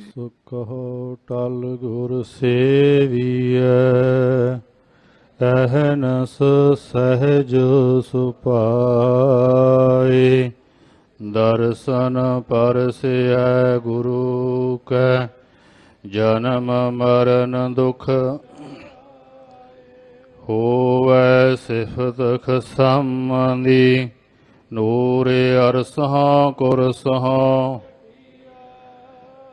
ਸੁਖੋ ਟਲ ਗੁਰ ਸੇਵੀਐ, ਅਹਨਸ ਸਹਿਜ ਸੁਪਾਏ। ਦਰਸ਼ਨ ਪਰਸੈ ਗੁਰੂ ਕੈ, ਜਨਮ ਮਰਨ ਦੁਖ ਹੋਵੈ ਸਿਫਤ ਖਸਮੰਦੀ। ਨੂਰੇ ਅਰਸਹਾਂ ਕੁਰਸਹਾਂ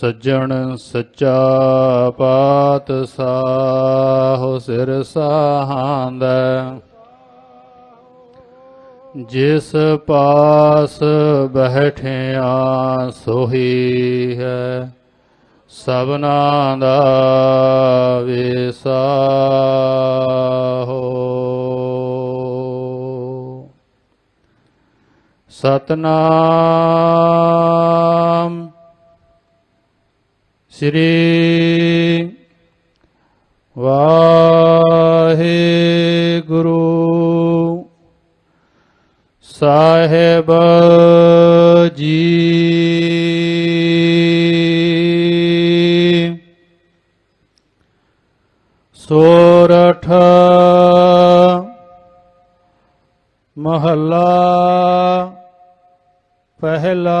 ਸੱਜਣ ਸੱਚਾ ਪਾਤ ਪਾਤਸ਼ਾਹ ਸਿਰ ਸਾਹਾਂਦਾ। ਜਿਸ ਪਾਸ ਬੈਠਿਆ ਸੋਹੀ ਹੈ, ਸਭਨਾ ਦਾ ਵਿਸਾ ਹੋ। ਸਤਨਾਮ ਸ੍ਰੀ ਵਾਹਿਗੁਰੂ ਸਾਹਿਬ ਜੀ ਸੋਰਠ ਮਹੱਲਾ ਪਹਿਲਾ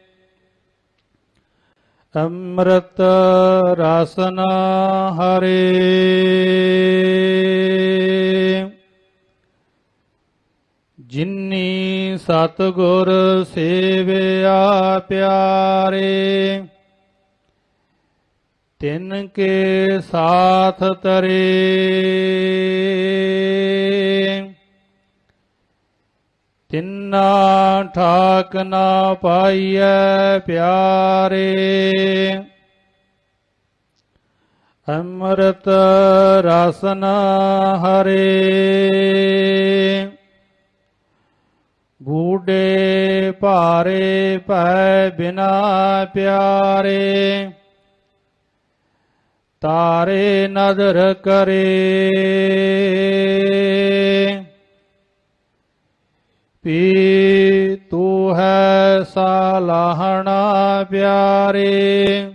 ਅੰਮ੍ਰਿਤ ਰਸਨ ਹਰੇ। ਜਿਨੀ ਸਤਗੁਰ ਸੇਵਿਆ ਪਿਆਰੇ ਤਿਨ ਕੇ ਸਾਥ ਤਰੇ। ਤਿੰਨਾ ਠਾਕ ਨਾ ਪਾਈਐ ਪਿਆਰੇ। ਅੰਮ੍ਰਿਤ ਰਸਨ ਹਰੇ। ਬੂਡੇ ਭਾਰੇ ਭੈ ਬਿਨਾ ਪਿਆਰੇ। ਤਾਰੇ ਨਦਰ ਕਰੇ। ਪੀ ਤੂੰ ਹੈ ਸਾਲਾਹਣਾ ਪਿਆਰੇ।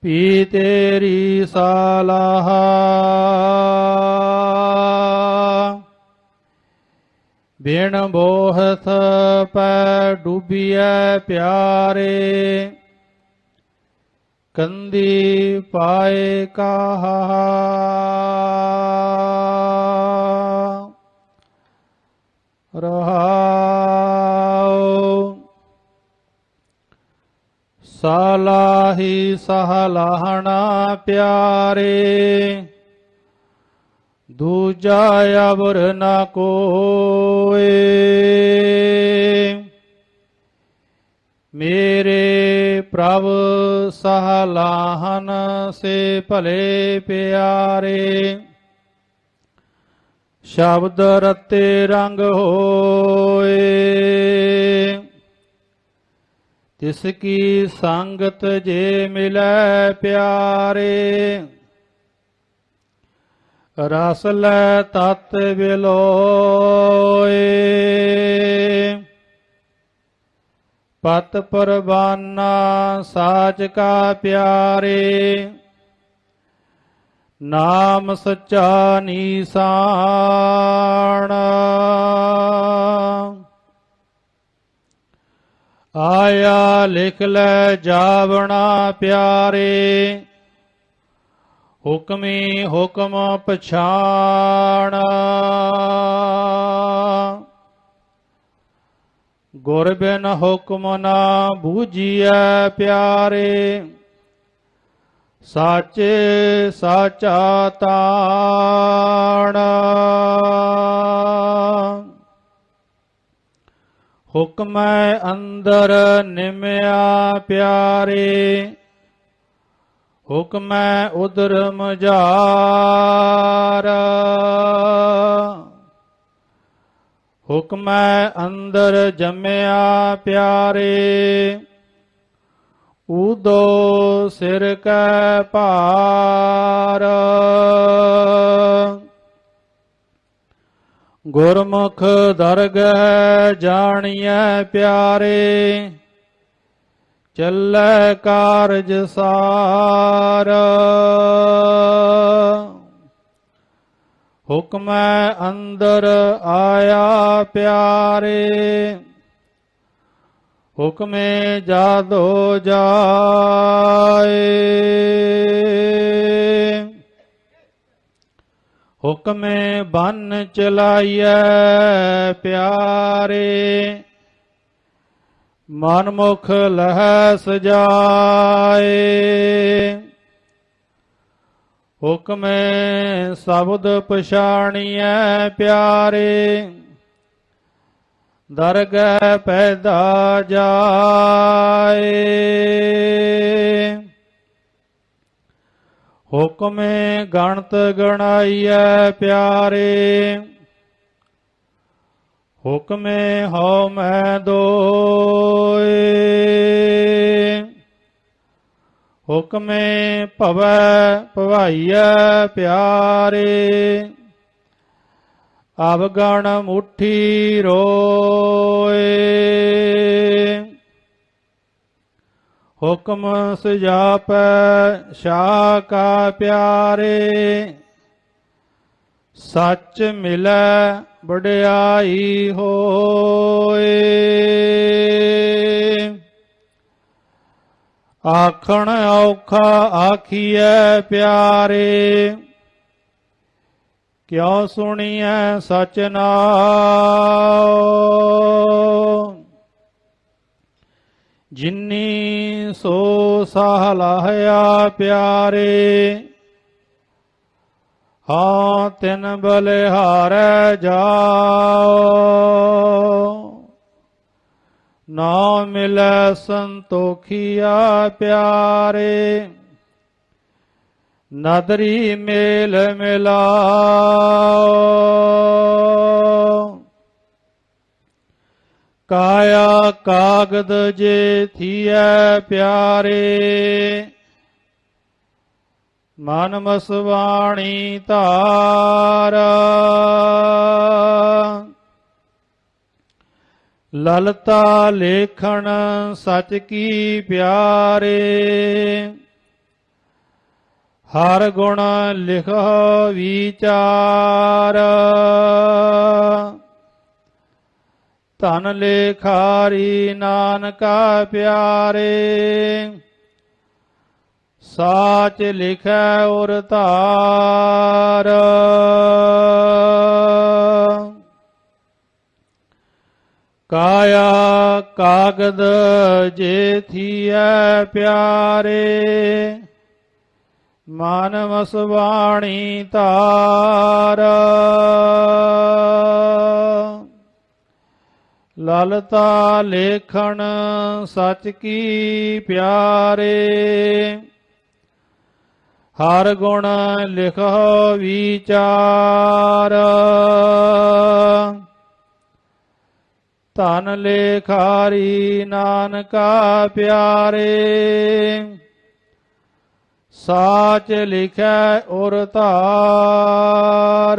ਪੀ ਤੇਰੀ ਸਾਲਾਹ। ਬਿਨ ਬੋਹਥ ਪੈ ਡੂਬੀਐ ਪਿਆਰੇ। ਕੰਦੀ ਪਾਏ ਕਾਹਾ। ਸਾਲਾਹੀ ਸਹਲਾਹਣਾ ਪਿਆਰੇ। ਦੂਜਾ ਅਵਰ ਨਾ ਕੋਏ। ਮੇਰੇ ਪ੍ਰਭ ਸਹਲਾਹਨ ਸੇ ਭਲੇ ਪਿਆਰੇ। ਸ਼ਬਦ ਰਤੇ ਰੰਗ ਹੋਏ। ਤਿਸ ਕੀ ਸੰਗਤ ਜੇ ਮਿਲੈ ਪਿਆਰੇ, ਰਸ ਲੈ ਤਤ ਬਿਲੋਏ ਪਤ ਪਰਵਾਨਾ ਸਾਚ ਕਾ ਪਿਆਰੇ, ਨਾਮ ਸੱਚਾ ਨੀਸਾਨ। ਆਇਆ ਲਿਖ ਲੈ ਜਾਵਣਾ ਪਿਆਰੇ। ਹੁਕਮੀ ਹੁਕਮ ਪਛਾਣ। ਗੁਰ ਬਿਨ ਹੁਕਮ ਨਾ ਬੂਝੀਐ ਪਿਆਰੇ। ਸਾਚੇ ਸਾਚਾ ਤਾਣ। ਹੁਕਮੈ ਅੰਦਰ ਨਿਮਿਆ ਪਿਆਰੇ। ਹੁਕਮੈ ਉਦਰ ਮਝਾਰ ਹੁਕਮੈ ਅੰਦਰ ਜਮਿਆ ਪਿਆਰੇ। ਊਦੋ ਸਿਰ ਕੈ ਭਾਰ। ਗੁਰਮੁਖ ਦਰਗਹਿ ਜਾਣੀਐ ਪਿਆਰੇ ਚੱਲੈ ਕਾਰਜ ਸਾਰ। ਹੁਕਮੈ ਅੰਦਰ ਆਇਆ ਪਿਆਰੇ ਹੁਕਮੇ ਜਾਦੋ ਜਾਏ। ਹੁਕਮੇ ਬੰਨ ਚਲਾਈਐ ਪਿਆਰੇ। ਮਨਮੁਖ ਲਹਿ ਸਜਾਏ ਹੁਕਮੇ ਸ਼ਬਦ ਪਛਾਣੀਐ ਪਿਆਰੇ। ਦਰਗਹਿ ਪੈਦਾ ਜਾਏ। ਹੁਕਮੇ ਗਣਤ ਗਣਾਈਐ ਪਿਆਰੇ। ਹੁਕਮੇ ਹਉ ਮੈਂ ਦੋਏ। ਹੁਕਮੇ ਭਵੈ ਭਵਾਈਐ ਪਿਆਰੇ। ਅਵਗਣ ਮੁਠੀ ਰੋਏ। ਹੁਕਮ ਸੁਜਾਪੈ ਸ਼ਾ ਕਾ ਪਿਆਰੇ। ਸੱਚ ਮਿਲੈ, ਵਡਿਆਈ ਹੋਏ। ਆਖਣ ਔਖਾ ਆਖੀਐ ਪਿਆਰੇ। ਕਿਉ ਸੁਣੀਐ ਸਚ ਨਾਉ? ਜਿਨੀ ਸੋ ਸਾਹ ਲਾਹਿਆ ਪਿਆਰੇ ਹਾਂ ਤਿਨ ਬਲਿਹਾਰੈ ਜਾਓ ਨਾ ਮਿਲੈ ਸੰਤੋਖੀਆ ਪਿਆਰੇ ਨਦਰੀ ਮੇਲ ਮਿਲਾਓ ਕਾਇਆ ਕਾਗਦ ਜੇ ਥੀਐ ਪਿਆਰੇ, ਮਨ ਮਸਵਾਣੀ ਧਾਰ। ਲਲਤਾ ਲੇਖਣ ਸਚ ਕੀ ਪਿਆਰੇ, ਹਰ ਗੁਣ ਲਿਖ ਵਿਚਾਰ। ਧਨ ਲੇਖਾਰੀ ਨਾਨਕਾ ਪਿਆਰੇ, ਸਾਚ ਲਿਖੈ ਔਰ ਧਾਰ। ਕਾਇਆ ਕਾਗਦ ਜੇ ਥੀਐ ਪਿਆਰੇ, ਮਨ ਵਸਵਾਣੀ ਧਾਰ। ਚਲਤਾ ਲੇਖਣ ਸਚ ਕੀ ਪਿਆਰੇ। ਹਰ ਗੁਣ ਲਿਖੋ ਵਿਚਾਰ। ਧਨ ਲੇਖਾਰੀ ਨਾਨਕਾ ਪਿਆਰੇ। ਸਾਚ ਲਿਖੈ ਉਰ ਧਾਰ।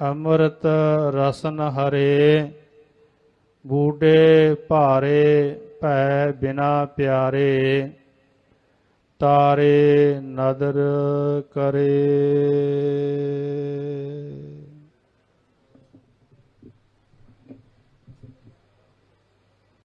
ਅੰਮ੍ਰਿਤ ਰਸਨ ਹਰੇ ਬੂਡੇ ਭਾਰੇ ਭੈ ਬਿਨਾ ਪਿਆਰੇ ਤਾਰੇ ਨਦਰ ਕਰੇ।